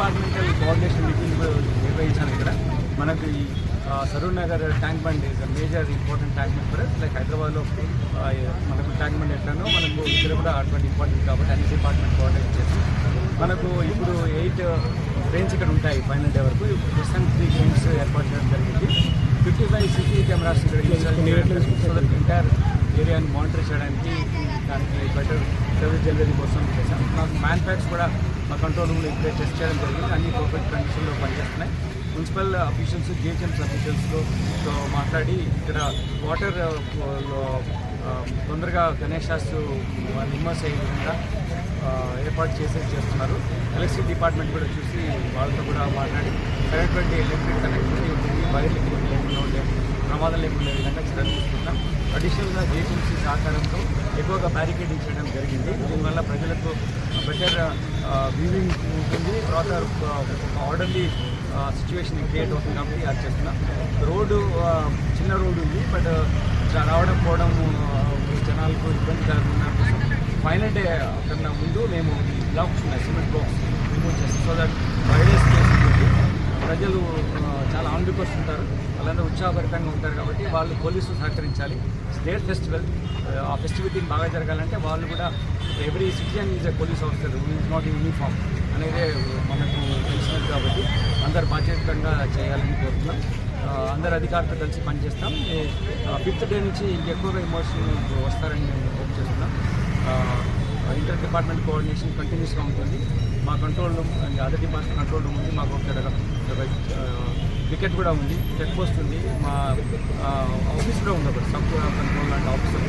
Departmental coordination meeting నిర్వహించాను ఇక్కడ. మనకు ఈ Saroor Nagar tank bund is major important tank bund for like హైదరాబాద్లో మనకు ట్యాంక్ బండ్ ఎట్లానో మనకు ఇక్కడ కూడా అటువంటి ఇంపార్టెంట్ కాబట్టి అన్ని డిపార్ట్మెంట్ కోఆర్డినేట్ చేసి మనకు ఇప్పుడు ఎయిట్ ట్రైన్స్ ఇక్కడ ఉంటాయి ఫైనల్ డే వరకు. ప్రస్తుతం త్రీ ట్రైన్స్ ఏర్పాటు చేయడం జరిగింది. ఫిఫ్టీ ఫైవ్ సిటీ కెమెరాస్ ఇక్కడ ఎంటైర్ ఏరియాని మానిటర్ చేయడానికి దానికి బెటర్ సర్వీస్ డెలివరీ కోసం చేశాం. మాకు మ్యాన్ ప్యాక్స్ కూడా మా కంట్రోల్ రూమ్లో ఇప్పుడే టెస్ట్ చేయడం జరిగింది. అన్ని పర్ఫెక్ట్ కండిషన్లో పనిచేస్తున్నాయి. మున్సిపల్ అఫీషియల్స్ జిహెచ్ఎంస్ అఫీషియల్స్తో మాట్లాడి ఇక్కడ వాటర్ తొందరగా గణేశాస్ వాళ్ళు అయ్యే విధంగా ఏర్పాటు చేసే చేస్తున్నారు. ఎలక్ట్రిసిటీ డిపార్ట్మెంట్ కూడా చూసి వాళ్ళతో కూడా మాట్లాడి సరైనటువంటి ఎలక్ట్రిక్ కనెక్టివిటీ ఉంటుంది. వైర్ లేకుండా ఉండే ప్రమాదం లేకుండా విధంగా చర్యలు తీసుకుంటాం అడిషనల్గా జిహెచ్ఎంసీ సహకారంతో ఎక్కువగా బ్యారికేడింగ్ చేయడం జరిగింది. దీనివల్ల ప్రజలకు బెటర్ వ్యూవింగ్ ఉంటుంది. తర్వాత ఆర్డర్లీ సిచ్యువేషన్ క్రియేట్ అవుతుంది కాబట్టి అది చేస్తున్నాం. రోడ్డు చిన్న రోడ్డు ఉంది బట్ రావడం పోవడం జనాలకు ఇబ్బంది కలగకుండా ఫైనల్ డే కన్నా ముందు మేము ఈ బ్లాక్స్ ఉన్నాయి సిమెంట్ బ్లాక్స్ రిమూవ్ చేస్తాం. సో దట్ ఫైవ్ డేస్ ప్రజలు ఆ, వస్తుంటారు. వాళ్ళందరూ ఉత్సాహభరితంగా ఉంటారు కాబట్టి వాళ్ళు పోలీసులు సహకరించాలి. స్టేట్ ఫెస్టివల్ ఆ ఫెస్టివిటీని బాగా జరగాలంటే వాళ్ళు కూడా every citizen is a police officer is not uniform అనేది మనకు తెలిసినది కాబట్టి అందరు బాధ్యతంగా చేయాలని కోరుతున్నాం. అందరు అధికారులతో కలిసి పనిచేస్తాం. ఫిఫ్త్ డే నుంచి ఇంకెక్కువగా ఎమోషన్ వస్తారని మేము హోప్ చేస్తున్నాం. ఇంటర్ డిపార్ట్మెంట్ కోఆర్డినేషన్ కంటిన్యూస్గా ఉంటుంది. మా control room and other department control room ఉంది. మాకు ఒక వికెట్ కూడా ఉంది. చెక్ పోస్ట్ ఉంది. మా ఆఫీస్ కూడా ఉంది ఒకటి సబ్ కంట్రోల్ అండ్ ఆఫీసర్